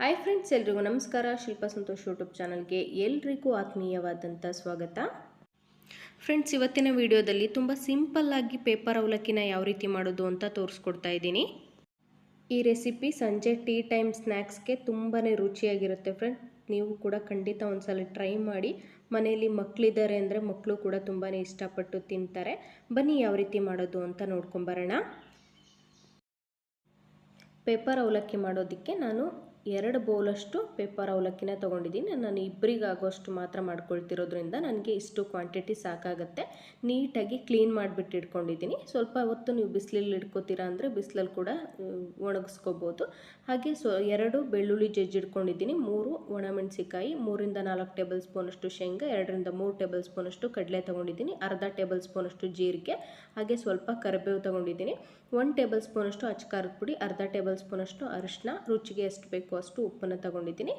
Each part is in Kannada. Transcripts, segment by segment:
ಹಾಯ್ ಫ್ರೆಂಡ್ಸ್ ಎಲ್ರಿಗೂ ನಮಸ್ಕಾರ. ಶಿಲ್ಪಾ ಸಂತೋಷ್ ಯೂಟ್ಯೂಬ್ ಚಾನಲ್ಗೆ ಎಲ್ರಿಗೂ ಆತ್ಮೀಯವಾದಂಥ ಸ್ವಾಗತ. ಫ್ರೆಂಡ್ಸ್ ಇವತ್ತಿನ ವಿಡಿಯೋದಲ್ಲಿ ತುಂಬ ಸಿಂಪಲ್ಲಾಗಿ ಪೇಪರ್ ಅವಲಕ್ಕಿನ ಯಾವ ರೀತಿ ಮಾಡೋದು ಅಂತ ತೋರಿಸ್ಕೊಡ್ತಾ ಇದ್ದೀನಿ. ಈ ರೆಸಿಪಿ ಸಂಜೆ ಟೀ ಟೈಮ್ ಸ್ನ್ಯಾಕ್ಸ್ಗೆ ತುಂಬಾ ರುಚಿಯಾಗಿರುತ್ತೆ ಫ್ರೆಂಡ್ ನೀವು ಕೂಡ ಖಂಡಿತ ಒಂದ್ಸಲ ಟ್ರೈ ಮಾಡಿ. ಮನೆಯಲ್ಲಿ ಮಕ್ಕಳಿದ್ದಾರೆ ಅಂದರೆ ಮಕ್ಕಳು ಕೂಡ ತುಂಬಾ ಇಷ್ಟಪಟ್ಟು ತಿಂತಾರೆ. ಬನ್ನಿ ಯಾವ ರೀತಿ ಮಾಡೋದು ಅಂತ ನೋಡ್ಕೊಂಬರೋಣ ಪೇಪರ್ ಅವಲಕ್ಕಿ ಮಾಡೋದಕ್ಕೆ ನಾನು ಎರಡು ಬೌಲಷ್ಟು ಪೇಪರ್ ಅವಲಕ್ಕಿನ ತೊಗೊಂಡಿದ್ದೀನಿ. ನಾನು ಇಬ್ಬರಿಗಾಗೋಷ್ಟು ಮಾತ್ರ ಮಾಡ್ಕೊಳ್ತಿರೋದ್ರಿಂದ ನನಗೆ ಇಷ್ಟು ಕ್ವಾಂಟಿಟಿ ಸಾಕಾಗುತ್ತೆ. ನೀಟಾಗಿ ಕ್ಲೀನ್ ಮಾಡಿಬಿಟ್ಟು ಇಟ್ಕೊಂಡಿದ್ದೀನಿ. ಸ್ವಲ್ಪ ಹೊತ್ತು ನೀವು ಬಿಸಿಲಲ್ಲಿ ಇಟ್ಕೋತೀರಾ ಅಂದರೆ ಬಿಸಿಲಲ್ಲಿ ಕೂಡ ಒಣಗಿಸ್ಕೋಬೋದು. ಹಾಗೆ ಸೊ, ಎರಡು ಬೆಳ್ಳುಳ್ಳಿ ಜಜ್ಜಿಡ್ಕೊಂಡಿದ್ದೀನಿ ಮೂರು ಒಣಮೆಣಸಿಕಾಯಿ ಮೂರಿಂದ ನಾಲ್ಕು ಟೇಬಲ್ ಸ್ಪೂನಷ್ಟು ಶೇಂಗಾ, ಎರಡರಿಂದ ಮೂರು ಟೇಬಲ್ ಸ್ಪೂನಷ್ಟು ಕಡಲೆ ತೊಗೊಂಡಿದ್ದೀನಿ. ಅರ್ಧ ಟೇಬಲ್ ಸ್ಪೂನಷ್ಟು ಜೀರಿಗೆ ಹಾಗೆ ಸ್ವಲ್ಪ ಕರಿಬೇವು ತೊಗೊಂಡಿದ್ದೀನಿ. ಒನ್ ಟೇಬಲ್ ಸ್ಪೂನಷ್ಟು ಅಚ್ಕಾರದ ಪುಡಿ, ಅರ್ಧ ಟೇಬಲ್ ಸ್ಪೂನಷ್ಟು ಅರಿಶಿನ ರುಚಿಗೆ ಎಷ್ಟು ಬೇಕು ಅಷ್ಟು ಉಪ್ಪನ್ನು ತಗೊಂಡಿದ್ದೀನಿ.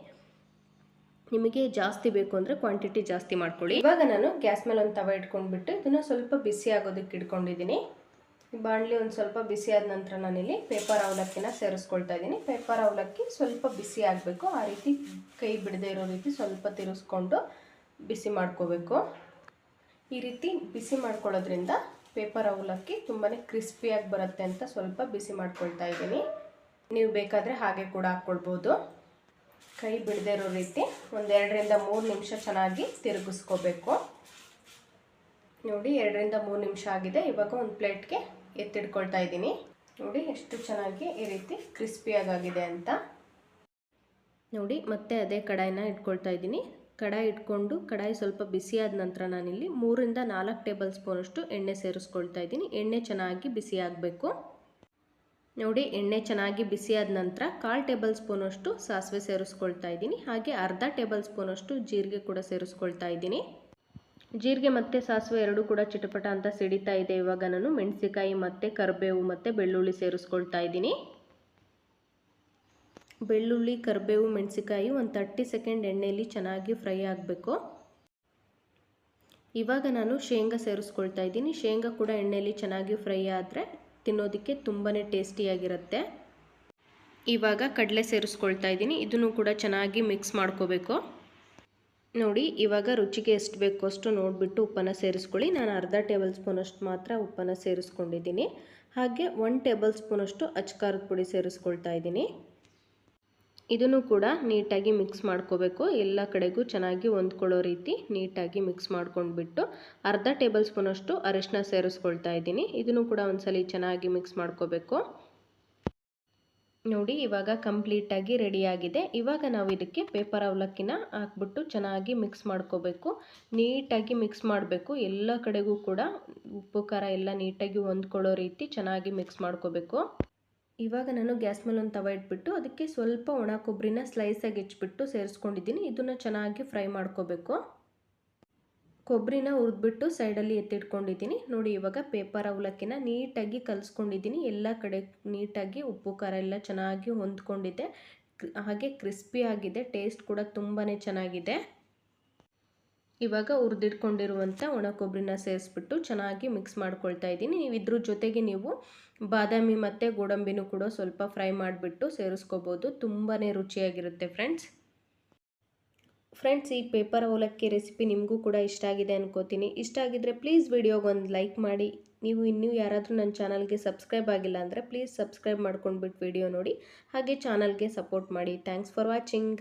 ನಿಮಗೆ ಜಾಸ್ತಿ ಬೇಕು ಅಂದರೆ ಕ್ವಾಂಟಿಟಿ ಜಾಸ್ತಿ ಮಾಡ್ಕೊಳ್ಳಿ. ಇವಾಗ ನಾನು ಗ್ಯಾಸ್ ಮೇಲೆ ಒಂದು ತವ ಇಟ್ಕೊಂಡ್ಬಿಟ್ಟು ಇದನ್ನು ಸ್ವಲ್ಪ ಬಿಸಿ ಆಗೋದಕ್ಕೆ ಇಟ್ಕೊಂಡಿದ್ದೀನಿ. ಬಾಣಲಿ ಒಂದು ಸ್ವಲ್ಪ ಬಿಸಿ ಆದ ನಂತರ ನಾನಿಲ್ಲಿ ಪೇಪರ್ ಅವಲಕ್ಕಿನ ಸೇರಿಸ್ಕೊಳ್ತಾ ಇದ್ದೀನಿ. ಪೇಪರ್ ಅವಲಕ್ಕಿ ಸ್ವಲ್ಪ ಬಿಸಿ ಆಗಬೇಕು. ಆ ರೀತಿ ಕೈ ಬಿಡದೇ ಇರೋ ರೀತಿ ಸ್ವಲ್ಪ ತಿರುಗಿಸ್ಕೊಂಡು ಬಿಸಿ ಮಾಡ್ಕೋಬೇಕು. ಈ ರೀತಿ ಬಿಸಿ ಮಾಡ್ಕೊಳ್ಳೋದ್ರಿಂದ ಪೇಪರ್ ಅವಲಕ್ಕಿ ತುಂಬಾ ಕ್ರಿಸ್ಪಿಯಾಗಿ ಬರುತ್ತೆ ಅಂತ ಸ್ವಲ್ಪ ಬಿಸಿ ಮಾಡ್ಕೊಳ್ತಾ ಇದ್ದೀನಿ. ನೀವು ಬೇಕಾದರೆ ಹಾಗೆ ಕೂಡ ಹಾಕ್ಕೊಳ್ಬೋದು. ಕೈ ಬಿಡದೇ ಇರೋ ರೀತಿ ಒಂದೆರಡರಿಂದ ಮೂರು ನಿಮಿಷ ಚೆನ್ನಾಗಿ ತಿರುಗಿಸ್ಕೋಬೇಕು. ನೋಡಿ, ಎರಡರಿಂದ ಮೂರು ನಿಮಿಷ ಆಗಿದೆ. ಇವಾಗ ಒಂದು ಪ್ಲೇಟ್ಗೆ ಎತ್ತಿಡ್ಕೊಳ್ತಾ ಇದ್ದೀನಿ. ನೋಡಿ, ಎಷ್ಟು ಚೆನ್ನಾಗಿ ಈ ರೀತಿ ಕ್ರಿಸ್ಪಿಯಾಗಿದೆ ಅಂತ. ನೋಡಿ, ಮತ್ತೆ ಅದೇ ಕಡಾಯಿನ ಇಟ್ಕೊಳ್ತಾ ಇದ್ದೀನಿ. ಕಡಾಯಿ ಇಟ್ಕೊಂಡು, ಕಡಾಯಿ ಸ್ವಲ್ಪ ಬಿಸಿಯಾದ ನಂತರ ನಾನಿಲ್ಲಿ ಮೂರಿಂದ ನಾಲ್ಕು ಟೇಬಲ್ ಸ್ಪೂನಷ್ಟು ಎಣ್ಣೆ ಸೇರಿಸ್ಕೊಳ್ತಾ ಇದ್ದೀನಿ. ಎಣ್ಣೆ ಚೆನ್ನಾಗಿ ಬಿಸಿ ಆಗಬೇಕು. ನೋಡಿ, ಎಣ್ಣೆ ಚೆನ್ನಾಗಿ ಬಿಸಿಯಾದ ನಂತರ ಕಾಲು ಟೇಬಲ್ ಸ್ಪೂನಷ್ಟು ಸಾಸಿವೆ ಸೇರಿಸ್ಕೊಳ್ತಾ ಇದ್ದೀನಿ. ಹಾಗೆ ಅರ್ಧ ಟೇಬಲ್ ಸ್ಪೂನಷ್ಟು ಜೀರಿಗೆ ಕೂಡ ಸೇರಿಸ್ಕೊಳ್ತಾ ಇದ್ದೀನಿ. ಜೀರಿಗೆ ಮತ್ತು ಸಾಸಿವೆ ಎರಡು ಕೂಡ ಚಿಟಪಟ ಅಂತ ಸಿಡಿತಾ ಇದೆ. ಇವಾಗ ನಾನು ಮೆಣಸಿಕಾಯಿ ಮತ್ತು ಕರಿಬೇವು ಮತ್ತು ಬೆಳ್ಳುಳ್ಳಿ ಸೇರಿಸ್ಕೊಳ್ತಾ ಇದ್ದೀನಿ. ಬೆಳ್ಳುಳ್ಳಿ, ಕರಿಬೇವು ಮೆಣಸಿಕಾಯಿ ಒಂದು ತರ್ಟಿ ಸೆಕೆಂಡ್ ಎಣ್ಣೆಯಲ್ಲಿ ಚೆನ್ನಾಗಿ ಫ್ರೈ ಆಗಬೇಕು. ಇವಾಗ ನಾನು ಶೇಂಗಾ ಸೇರಿಸ್ಕೊಳ್ತಾ ಇದ್ದೀನಿ. ಶೇಂಗಾ ಕೂಡ ಎಣ್ಣೆಯಲ್ಲಿ ಚೆನ್ನಾಗಿ ಫ್ರೈ ಆದರೆ ತಿನ್ನೋದಕ್ಕೆ ತುಂಬಾ ಟೇಸ್ಟಿಯಾಗಿರುತ್ತೆ ಇವಾಗ ಕಡಲೆ ಸೇರಿಸ್ಕೊಳ್ತಾ ಇದ್ದೀನಿ. ಇದನ್ನು ಕೂಡ ಚೆನ್ನಾಗಿ ಮಿಕ್ಸ್ ಮಾಡ್ಕೋಬೇಕು. ನೋಡಿ, ಇವಾಗ ರುಚಿಗೆ ಎಷ್ಟು ಬೇಕು ಅಷ್ಟು ನೋಡಿಬಿಟ್ಟು ಉಪ್ಪನ್ನು ಸೇರಿಸ್ಕೊಳ್ಳಿ. ನಾನು ಅರ್ಧ ಟೇಬಲ್ ಸ್ಪೂನಷ್ಟು ಮಾತ್ರ ಉಪ್ಪನ್ನು ಸೇರಿಸ್ಕೊಂಡಿದ್ದೀನಿ. ಹಾಗೆ ಒನ್ ಟೇಬಲ್ ಸ್ಪೂನಷ್ಟು ಅಚ್ಕಾರದ ಪುಡಿ ಸೇರಿಸ್ಕೊಳ್ತಾ ಇದ್ದೀನಿ. ಇದನ್ನು ಕೂಡ ನೀಟಾಗಿ ಮಿಕ್ಸ್ ಮಾಡ್ಕೋಬೇಕು. ಎಲ್ಲ ಕಡೆಗೂ ಚೆನ್ನಾಗಿ ಹೊಂದ್ಕೊಳ್ಳೋ ರೀತಿ ನೀಟಾಗಿ ಮಿಕ್ಸ್ ಮಾಡ್ಕೊಂಡ್ಬಿಟ್ಟು ಅರ್ಧ ಟೇಬಲ್ ಸ್ಪೂನಷ್ಟು ಅರಿಶಿನ ಸೇರಿಸ್ಕೊಳ್ತಾ ಇದ್ದೀನಿ. ಇದನ್ನು ಕೂಡ ಒಂದ್ಸಲಿ ಚೆನ್ನಾಗಿ ಮಿಕ್ಸ್ ಮಾಡ್ಕೋಬೇಕು. ನೋಡಿ, ಇವಾಗ ಕಂಪ್ಲೀಟಾಗಿ ರೆಡಿಯಾಗಿದೆ. ಇವಾಗ ನಾವು ಇದಕ್ಕೆ ಪೇಪರ್ ಅವಲಕ್ಕಿನ ಹಾಕ್ಬಿಟ್ಟು ಚೆನ್ನಾಗಿ ಮಿಕ್ಸ್ ಮಾಡ್ಕೋಬೇಕು. ನೀಟಾಗಿ ಮಿಕ್ಸ್ ಮಾಡಬೇಕು. ಎಲ್ಲ ಕಡೆಗೂ ಕೂಡ ಉಪ್ಪು, ಖಾರ ಎಲ್ಲ ನೀಟಾಗಿ ಹೊಂದ್ಕೊಳ್ಳೋ ರೀತಿ ಚೆನ್ನಾಗಿ ಮಿಕ್ಸ್ ಮಾಡ್ಕೋಬೇಕು. ಇವಾಗ ನಾನು ಗ್ಯಾಸ್ ಮೇಲೆ ಒಂದು ತವ ಇಟ್ಬಿಟ್ಟು ಅದಕ್ಕೆ ಸ್ವಲ್ಪ ಒಣ ಕೊಬ್ಬರಿನ ಸ್ಲೈಸಾಗಿ ಹೆಚ್ಚಿಬಿಟ್ಟು ಸೇರಿಸ್ಕೊಂಡಿದ್ದೀನಿ. ಇದನ್ನು ಚೆನ್ನಾಗಿ ಫ್ರೈ ಮಾಡ್ಕೋಬೇಕು. ಕೊಬ್ಬರಿನ ಹುರಿದ್ಬಿಟ್ಟು ಸೈಡಲ್ಲಿ ಎತ್ತಿಟ್ಕೊಂಡಿದ್ದೀನಿ. ನೋಡಿ, ಇವಾಗ ಪೇಪರ್ ಅವಲಕ್ಕಿನ ನೀಟಾಗಿ ಕಲಿಸ್ಕೊಂಡಿದ್ದೀನಿ. ಎಲ್ಲ ಕಡೆ ನೀಟಾಗಿ ಉಪ್ಪು, ಖಾರ ಎಲ್ಲ ಚೆನ್ನಾಗಿ ಹೊಂದ್ಕೊಂಡಿದೆ. ಹಾಗೆ ಕ್ರಿಸ್ಪಿ ಆಗಿದೆ. ಟೇಸ್ಟ್ ಕೂಡ ತುಂಬಾ ಚೆನ್ನಾಗಿದೆ. ಇವಾಗ ಹುರಿದಿಟ್ಕೊಂಡಿರುವಂಥ ಒಣ ಕೊಬ್ಬರಿನ ಸೇರಿಸ್ಬಿಟ್ಟು ಚೆನ್ನಾಗಿ ಮಿಕ್ಸ್ ಮಾಡ್ಕೊಳ್ತಾ ಇದ್ದೀನಿ. ನೀವು ಇದ್ರ ಜೊತೆಗೆ ನೀವು ಬಾದಾಮಿ ಮತ್ತು ಗೋಡಂಬಿನೂ ಕೂಡ ಸ್ವಲ್ಪ ಫ್ರೈ ಮಾಡಿಬಿಟ್ಟು ಸೇರಿಸ್ಕೋಬೋದು. ತುಂಬಾ ರುಚಿಯಾಗಿರುತ್ತೆ ಫ್ರೆಂಡ್ಸ್ ಫ್ರೆಂಡ್ಸ್ ಈ ಪೇಪರ್ ಅವಲಕ್ಕಿ ರೆಸಿಪಿ ನಿಮಗೂ ಕೂಡ ಇಷ್ಟ ಆಗಿದೆ ಅನ್ಕೋತೀನಿ. ಇಷ್ಟ ಆಗಿದ್ದರೆ ಪ್ಲೀಸ್ ವಿಡಿಯೋಗೆ ಒಂದು ಲೈಕ್ ಮಾಡಿ. ನೀವು ಇನ್ನೂ ಯಾರಾದರೂ ನನ್ನ ಚಾನಲ್ಗೆ ಸಬ್ಸ್ಕ್ರೈಬ್ ಆಗಿಲ್ಲ ಅಂದರೆ ಪ್ಲೀಸ್ ಸಬ್ಸ್ಕ್ರೈಬ್ ಮಾಡ್ಕೊಂಡ್ಬಿಟ್ಟು ವಿಡಿಯೋ ನೋಡಿ. ಹಾಗೆ ಚಾನಲ್ಗೆ ಸಪೋರ್ಟ್ ಮಾಡಿ. Thanks for watching